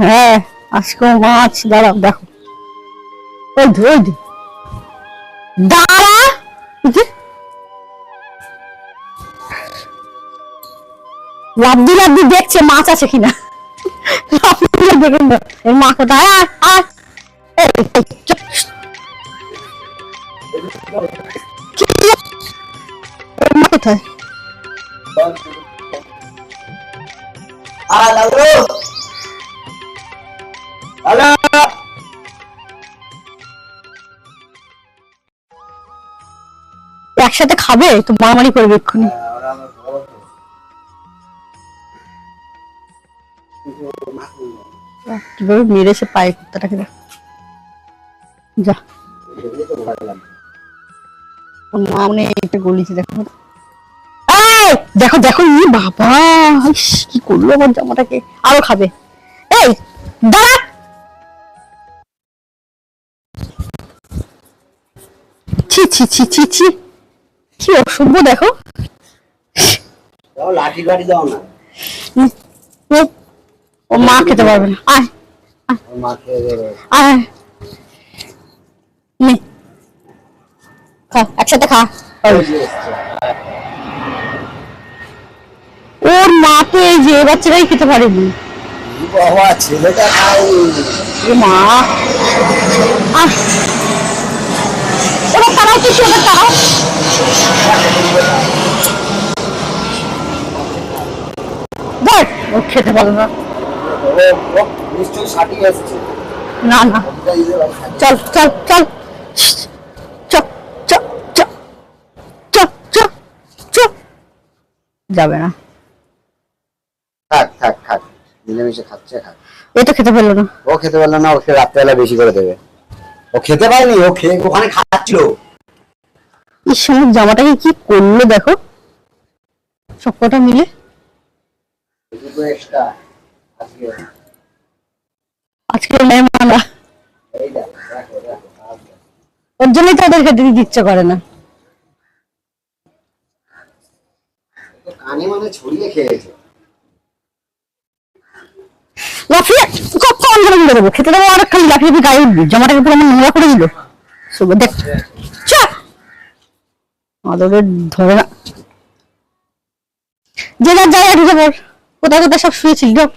হ্যাঁ আজকে মাছ দাঁড়াও দেখো। ওই ধো ওই দাঁড়া! দেখছে মাছ আছে কিনা। দেখুন এই মা কোথায়? মা কোথায়? আ লালু হ্যালো একসাথে খাবে? তো মারামারি করবে এক্ষুনি। কীভাবে মেরেছে পায়ে কুত্তাটাকে। যা। মা মনে এটা গলিছে দেখো। দেখো দেখো ই বাবা কি করল আমার জামাটাকে? আরও খাবে। এই দাঁড়া! ছি ছি ছি ছি ছি। কি অসভ্য দেখো। লাঠি গাড়ি দাও না। ও, মা খেতে পারবে না। আয় আয়। নে। খা একসাথে খা ওর এই যে বাচ্চারাই খেতে পারেনি। বাবা ছেলেটা খাই মা। ওরা তারাও কিছু ওটা তারাও। দেখ ও খেতে পারে না। না চল চল যাবে না। মিলেমিশে খাচ্ছে খাক এ তো খেতে পারল না। ও খেতে পারল না ওকে রাত্রেবেলা বেশি করে দেবে। ও খেতে পারেনি ও খেয়ে ওখানে খাচ্ছিল। সময় জামাটাকে কি করল দেখো। সব কটা মিলে। আজকে। দেখো। ওর জন্যই তাদের খেতে দিতে ইচ্ছে করে না। কানে মানে ছড়িয়ে খেয়েছে লাফিয়ে দেবো। খেতে দেবো আর খালি লাফিয়ে গায়ে উঠবি। জামাটাকে পুরো আমার নোংরা করে দিল। দেখ। চা! ধরে না। যে যার জায়গা ঢুকে কোথায় কোথায় সব শুয়েছিল। ঢোক